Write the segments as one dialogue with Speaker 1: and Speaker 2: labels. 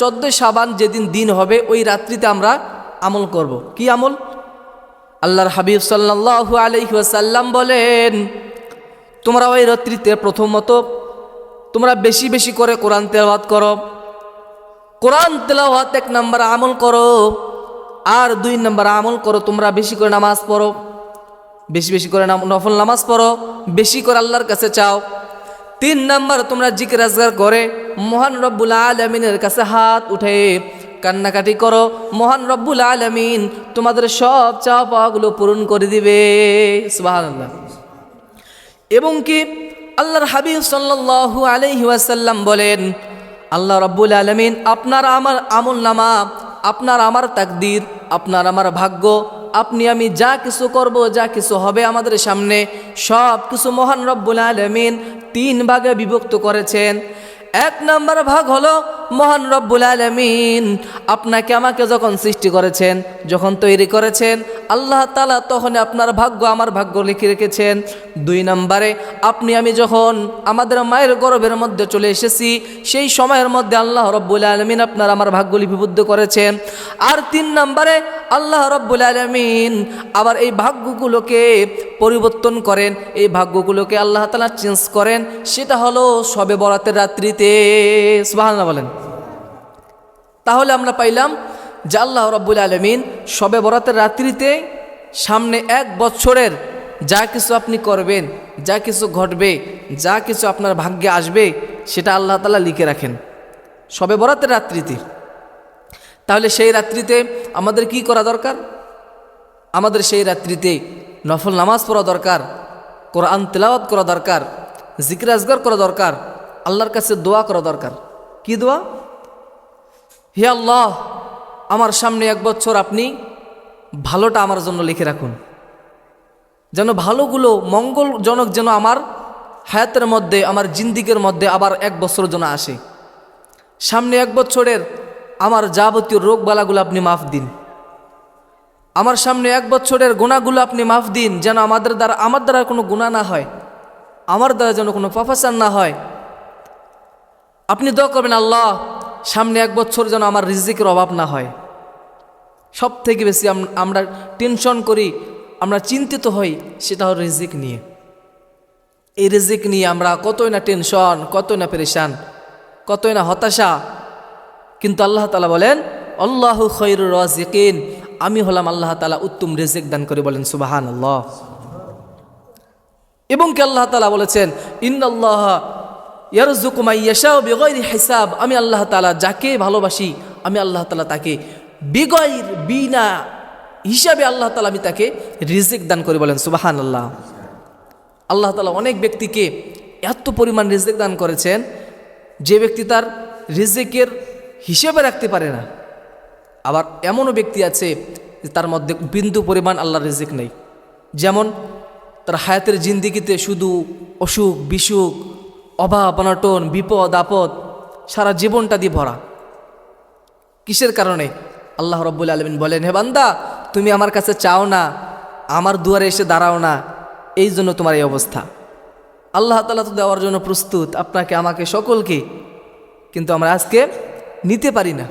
Speaker 1: চোদ্দোই সাবান যেদিন দিন হবে, ওই রাত্রিতে আমরা আমল করব। কি আমল? আল্লাহর হাবিব সাল্লাল্লাহু আলাইহি ওয়াসাল্লাম বলেন, তোমরা ওই রাত্রিতে প্রথমত তোমরা বেশি বেশি করে কোরআন তেলাওয়াত করো। কোরআন তেলাওয়াত এক নম্বর আমল করো, আর দুই নাম্বার আমল করো, তোমরা বেশি করে নামাজ পড়ো। বেশি বেশি করে নফল নামাজ পড়ো, বেশি করে আল্লাহর কাছে চাও। তিন নাম্বার তোমরা জিকির আজগার করে, মহান রব্বুল আলমিনের কাছে হাত উঠে, কান্নাকাটি করো, মহান রব্বুল আলমিন তোমাদের সব চাওয়া পাওয়াগুলো পূরণ করে দিবে। এবং কি আল্লাহর হাবিব সাল্লাল্লাহু আলাইহি ওয়াসাল্লাম বলেন, আল্লাহ রব্বুল আলমিন আপনার আমার আমল নামা, আপনার আমার তাকদির, আপনার আমার ভাগ্য আপনি, আমি যা কিছু করব, যা কিছু হবে আমাদের সামনে, সব কিছু মহান রব্বুল আলমিন তিন ভাগে বিভক্ত করেছেন। এক নাম্বার ভাগ হলো মহান রব্বুল আলমিন আপনাকে আমাকে যখন সৃষ্টি করেছেন, যখন তৈরি করেছেন, আল্লাহ তালা তখন আপনার ভাগ্য আমার ভাগ্য লিখে রেখেছেন। দুই নম্বরে, আপনি, আমি যখন আমাদের মায়ের গর্ভের মধ্যে চলে এসেছি, সেই সময়ের মধ্যে আল্লাহ রব্বুল আলমিন আপনার আমার ভাগ্য লিপিবদ্ধ করেছেন। আর তিন নম্বরে, আল্লাহ রব্বুল আলমিন আবার এই ভাগ্যগুলোকে পরিবর্তন করেন। এই ভাগ্যগুলোকে আল্লাহ তালা চেঞ্জ করেন। সেটা হলো সবে বরাতের রাত্রিতে। সুবাহ বলেন। তাহলে আমরা পাইলাম যে আল্লাহ রব্বুল আলমিন সবে বরাতের রাত্রিতে সামনে এক বছরের যা কিছু আপনি করবেন, যা কিছু ঘটবে, যা কিছু আপনার ভাগ্যে আসবে, সেটা আল্লাহ তালা লিখে রাখেন। সবে বরাতের রাত্রিতে। তাহলে সেই রাত্রিতে আমাদের কি করা দরকার? আমাদের সেই রাত্রিতে নফল নামাজ পড়া দরকার, কোরআন তেলাওয়াত করা দরকার, জিকির আজগার করা দরকার, আল্লাহর কাছে দোয়া করা দরকার। কি দোয়া? হে আল্লাহ, আমার সামনে এক বছর আপনি ভালোটা আমার জন্য লিখে রাখুন। যেন ভালোগুলো মঙ্গলজনক যেন আমার হায়াতের মধ্যে, আমার জিন্দিগের মধ্যে আবার এক বছর যেন আসে। সামনে এক বছরের আমার যাবতীয় রোগ বালাগুলো আপনি মাফ দিন। আমার সামনে এক বছরের গুণাগুলো আপনি মাফ দিন, যেন আমাদের দ্বারা, আমার দ্বারা কোনো গুণা না হয়, আমার দ্বারা যেন কোনো পাপাচার না হয়। আপনি দোয়া করবেন, আল্লাহ সামনে এক বছর যেন আমার রিজিকের অভাব না হয়। সব থেকে বেশি আমরা টেনশন করি, আমরা চিন্তিত হই, সেটা হল রিজিক নিয়ে। এই রিজিক নিয়ে আমরা কতই না টেনশন কতই না পেরেশান কতই না হতাশা। কিন্তু আল্লাহ তালা বলেন, আল্লাহ খৈর রাজিকিন। আমি হলাম আল্লাহ তালা উত্তম রিজিক দান করে বলেন সুবাহান আল্লাহ এবং কি আল্লাহ তালা বলেছেন ইন্নআল্লাহ ইয়ারজুকুমাইয়াশাও বেগৈর হিসাব। আমি আল্লাহ তালা যাকে ভালোবাসি, আমি আল্লাহ তালা তাকে বেগৈর বিনা হিসাবে আল্লাহ তালা আমি তাকে রিজিক দান করে বলেন সুবাহান আল্লাহ আল্লাহ তালা অনেক ব্যক্তিকে এত পরিমাণ রিজিক দান করেছেন যে ব্যক্তি তার রিজিকের হিসেবে রাখতে পারে না। আবার এমনও ব্যক্তি আছে যে তার মধ্যে বিন্দু পরিমাণ আল্লাহর রিজিক নেই। যেমন তার হায়াতের জিন্দিগিতে শুধু অসুখ, বিসুখ অভাব, অনটন, বিপদ, আপদ সারা জীবনটা দিয়ে ভরা। কিসের কারণে? আল্লাহ রব্বুল আলমিন বলেন, হে বান্দা, তুমি আমার কাছে চাও না, আমার দুয়ারে এসে দাঁড়াও না, এই জন্য তোমার এই অবস্থা। আল্লাহ তালা তো দেওয়ার জন্য প্রস্তুত, আপনাকে, আমাকে, সকলকে, কিন্তু আমরা আজকে নিতে পারি না।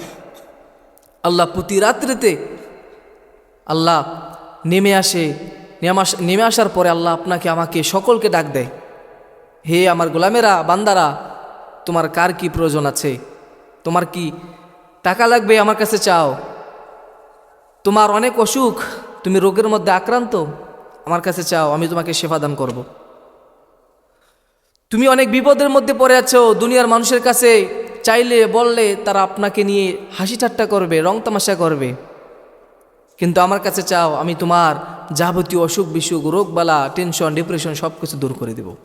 Speaker 1: আল্লাহ প্রতি রাত্রিতে আল্লাহ নেমে আসে, নেমে আস- নেমে আসার পরে আল্লাহ আপনাকে, আমাকে, সকলকে ডাক দেয়। হে আমার গোলামেরা, বান্দারা, তোমার কার কি প্রয়োজন আছে? তোমার কি টাকা লাগবে আমার কাছে চাও? তোমার অনেক অসুখ, তুমি রোগের মধ্যে আক্রান্ত, আমার কাছে চাও, আমি তোমাকে সেবা দান করব। তুমি অনেক বিপদের মধ্যে পড়ে আছো, দুনিয়ার মানুষের কাছে চাইলে, বললে, তারা আপনাকে নিয়ে হাসি ঠাট্টা করবে, রং তামাশা করবে। কিন্তু আমার কাছে চাও, আমি তোমার যাবতীয় অসুখ বিসুখ রোগবালা, টেনশন, ডিপ্রেশন সব কিছু দূর করে দেব।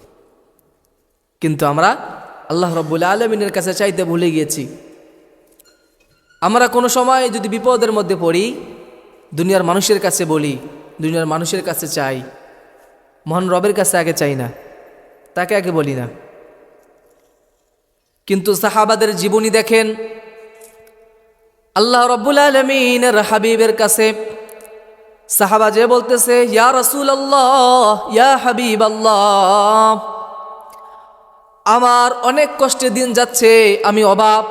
Speaker 1: কিন্তু আমরা আল্লাহ রব্বুল আলমিনের কাছে চাইতে ভুলে গিয়েছি। আমরা কোনো সময় যদি বিপদের মধ্যে পড়ি, দুনিয়ার মানুষের কাছে বলি, দুনিয়ার মানুষের কাছে চাই, মহান রবের কাছে আগে চাই না, তাকে আগে বলি না। কিন্তু সাহাবাদের জীবনী দেখেন, আল্লাহ রব্বুল আলমিনের হাবিবের কাছে সাহাবা যে বলতেছে, ইয়া রসুল আল্লাহ ইয়া হাবিব আল্লাহ আমার অনেক কষ্টে দিন যাচ্ছে, আমি অভাব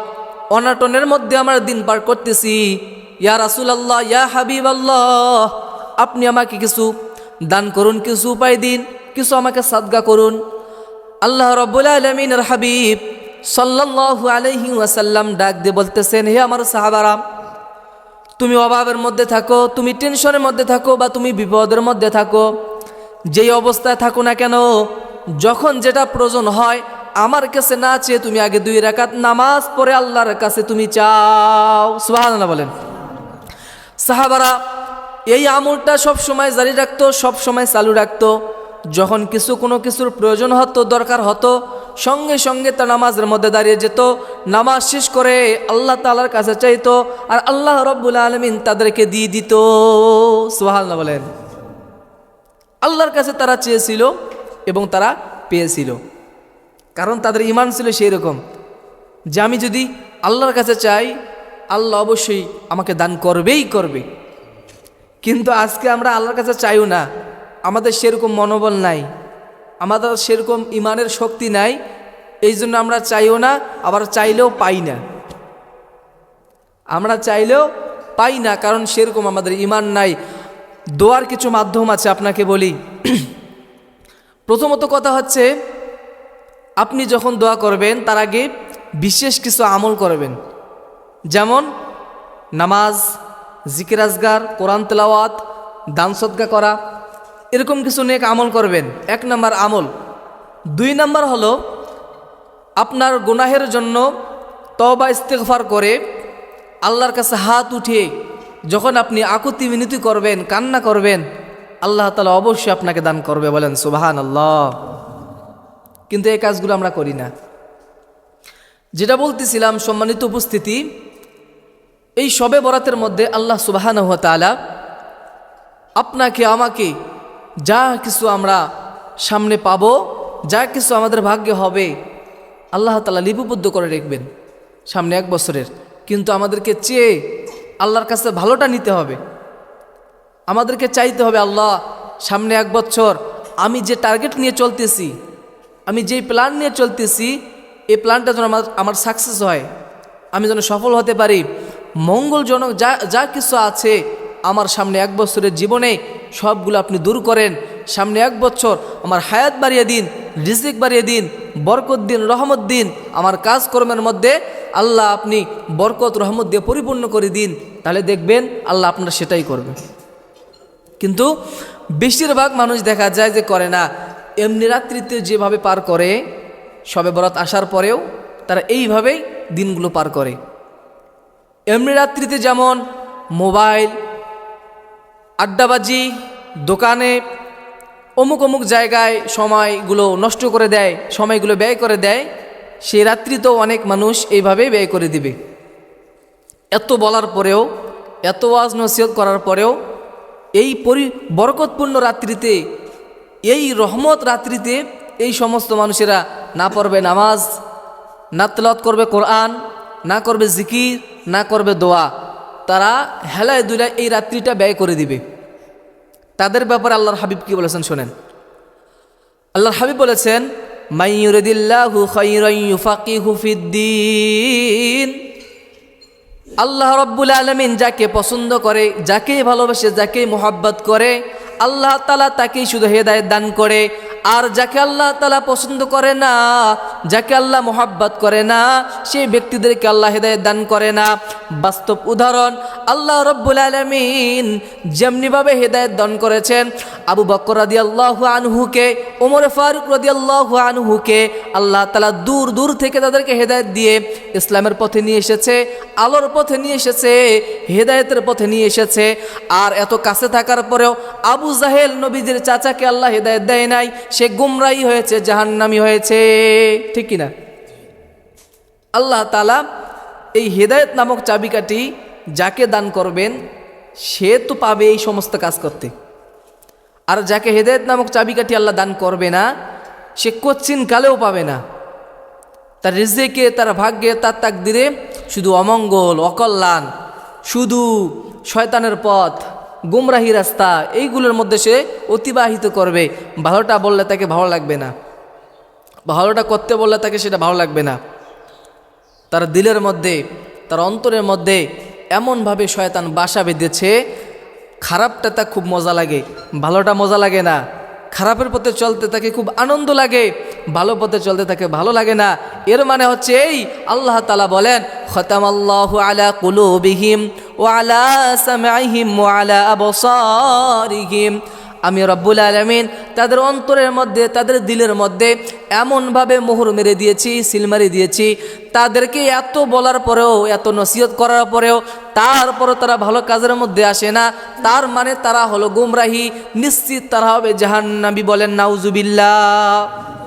Speaker 1: অনাটনের মধ্যে আমার দিন পার করতেছি। ইয়া রাসুল আল্লাহ ইয়া হাবিব আল্লাহ আপনি আমাকে কিছু দান করুন, কিছু উপায় দিন, কিছু আমাকে সাদগা করুন। আল্লাহ রব্বুল আলমিনের হাবিব সাল্লাল্লাহু আলাইহি ওয়াসাল্লাম ডাক দিয়ে বলতেছেন, হে আমার সাহাবারাম তুমি অভাবের মধ্যে থাকো, তুমি টেনশনের মধ্যে থাকো বা তুমি বিপদের মধ্যে থাকো। যেই অবস্থায় থাকো না কেন, যখন যেটা প্রয়োজন হয় আমার কাছে না চেয়ে তুমি আগে দুই রাকাত নামাজ পড়ে আল্লাহর কাছে তুমি চাও। সুবহানাল্লাহ বলেন। সাহাবারা, এই আমলটা সব সময় জারি রাখতো, সব সময় চালু রাখতো। যখন কিছু কোনো কিছুর প্রয়োজন হতো, দরকার হতো, সঙ্গে সঙ্গে তা নামাজের মধ্যে দাঁড়িয়ে যেত। নামাজ শেষ করে আল্লাহ তালার কাছে চাইতো আর আল্লাহ রব্বুল আলমিন তাদেরকে দিয়ে দিত। সুহাল্লা বলেন। আল্লাহর কাছে তারা চেয়েছিল এবং তারা পেয়েছিল। কারণ তাদের ইমান ছিল সেই রকম যে আমি যদি আল্লাহর কাছে চাই, আল্লাহ অবশ্যই আমাকে দান করবেই করবে। কিন্তু আজকে আমরা আল্লাহর কাছে চাইও না। আমাদের সেরকম মনোবল নাই। আমাদের সেরকম ইমানের শক্তি নাই। এই জন্য আমরা চাইও না, আবার চাইলেও পাই না। আমরা চাইলেও পাই না, কারণ সেরকম আমাদের ইমান নাই। দোয়ার কিছু মাধ্যম আছে, আপনাকে বলি। প্রথমত কথা হচ্ছে আপনি যখন দোয়া করবেন, তার আগে বিশেষ কিছু আমল করবেন। যেমন নামাজ জিকিরাজগার কোরআন তেলাওয়াত, দান সদ্গা করা, এরকম কিছু নেক আমল করবেন। এক নম্বর আমল। দুই নম্বর হলো আপনার গুনাহের জন্য তবা ইস্তেগফার করে আল্লাহর কাছে হাত উঠিয়ে যখন আপনি আকুতি মিনতি করবেন, কান্না করবেন, আল্লাহ তালা অবশ্যই আপনাকে দান করবে বলেন সুবাহান আল্লাহ কিন্তু এই কাজগুলো আমরা করি না। যেটা বলতেছিলাম, সম্মানিত উপস্থিতি, এই সবে বরাতের মধ্যে আল্লাহ সুবাহান তালা আপনাকে, আমাকে যা কিছু আমরা সামনে পাবো, যা কিছু আমাদের ভাগ্যে হবে, আল্লাহ তালা লিপিবদ্ধ করে রাখবেন সামনে এক বছরের। কিন্তু আমাদেরকে চেয়ে আল্লাহর কাছে ভালোটা নিতে হবে। আমাদেরকে চাইতে হবে, আল্লাহ, সামনে এক বছর আমি যে টার্গেট নিয়ে চলতেছি আমি যেই প্ল্যান নিয়ে চলতেছি, এই প্ল্যানটা যেন আমার আমার সাকসেস হয়, আমি যেন সফল হতে পারি। মঙ্গলজনক যা যা কিছু আছে আমার সামনে এক বছরের জীবনে সবগুলো আপনি দূর করেন। সামনে এক বছর আমার হায়াত বাড়িয়ে দিন, রিজিক বাড়িয়ে দিন, বরকত দিন, রহমত দিন। আমার কাজকর্মের মধ্যে আল্লাহ আপনি বরকত, রহমত দিয়ে পরিপূর্ণ করে দিন। তাহলে দেখবেন আল্লাহ আপনার সেটাই করবে কিন্তু বেশিরভাগ মানুষ দেখা যায় যে করে না এমনি রাত্রিতে যেভাবে পার করে, সবে বরাত আসার পরেও তারা এইভাবেই দিনগুলো পার করে। এমনি রাত্রিতে যেমন মোবাইল, আড্ডাবাজি, দোকানে অমুক অমুক জায়গায় সময়গুলো নষ্ট করে দেয়, সময়গুলো ব্যয় করে দেয় সেই রাত্রিতেও অনেক মানুষ এইভাবেই ব্যয় করে দিবে। এত বলার পরেও, এত ওয়াজ নসিহত করার পরেও এই পরি, বরকতপূর্ণ রাত্রিতে এই রহমত রাত্রিতে এই সমস্ত মানুষেরা না পড়বে নামাজ, না তেলত করবে কোরআন, না করবে জিকির, না করবে দোয়া। তারা হেলায় দুলায় এই রাত্রিটা ব্যয় করে দিবে। তাদের ব্যাপারে আল্লাহর হাবিব কি বলেছেন শোনেন। আল্লাহর হাবিব বলেছেন মাইয়ুরিদিল্লাহু খাইরান ইউফাকিহু ফিদ্দিন। আল্লাহ রব্বুল আলমিন যাকে পছন্দ করে যাকে ভালোবাসে যাকে মোহাব্বত করে আল্লাহ তালা তাকেই শুধু হেদায়ত দান করে। আর যাকে আল্লাহ তালা পছন্দ করে না, যাকে আল্লাহ মোহাব্বত করে না, সেই ব্যক্তিদেরকে আল্লাহ হেদায়ত দান করে না। বাস্তব উদাহরণ আল্লাহ রব্বুল আলমিন যেমনিভাবে হেদায়ত দান করেছেন, আবু বকর রাদি আল্লাহ আনহুকে, ওমর ফারুক রাদি আল্লাহ আনহুকে আল্লাহ তালা দূর দূর থেকে তাদেরকে হেদায়ত দিয়ে ইসলামের পথে নিয়ে এসেছে, আলোর পথে নিয়ে এসেছে, হেদায়তের পথে নিয়ে এসেছে। আর এত কাছে থাকার পরেও আবু জাহেল নবীজির চাচাকে আল্লাহ হেদায়ত দেয় নাই, সে গুমরাই হয়েছে, জাহান্নামি হয়েছে। ঠিক কিনা? আল্লাহ তালা এই হেদায়ত নামক চাবিকাটি যাকে দান করবেন, সে তো পাবে এই সমস্ত কাজ করতে। আর যাকে হেদায়ত নামক চাবিকাঠি আল্লাহ দান করবে না, সে কচ্ছিন কালেও পাবে না। তার রিজেকে, তার ভাগ্যে, তার তাকদিরে শুধু অমঙ্গল, অকল্যাণ, শুধু শয়তানের পথ, গুমরাহি রাস্তা, এইগুলোর মধ্যে সে অতিবাহিত করবে। ভালোটা বললে তাকে ভালো লাগবে না। ভালোটা করতে বললে তাকে সেটা ভালো লাগবে না। তার দিলের মধ্যে, তার অন্তরের মধ্যে এমনভাবে শয়তান বাসা বেঁধেছে, খারাপটা তা খুব মজা লাগে, ভালোটা মজা লাগে না। খারাপের পথে চলতে তাকে খুব আনন্দ লাগে, ভালো পথে চলতে তাকে ভালো লাগে না। এর মানে হচ্ছে এই, আল্লাহ তালা বলেন খতাম আল্লাহ আলা কুলুবিহিম ও আলা সামাইহিম ও আলা আবসারিহিম। আমি রব্বুল আলমিন তাদের অন্তরের মধ্যে, তাদের দিলের মধ্যে এমনভাবে মোহর মেরে দিয়েছি, সিল মেরে দিয়েছি। তাদেরকে এত বলার পরেও, এত নসিহত করার পরেও, তারপরও তারা ভালো কাজের মধ্যে আসে না। তার মানে তারা হলো গুমরাহি। নিশ্চিত তারা হবে জাহান্নাবি বলেন, নাউজুবিল্লাহ।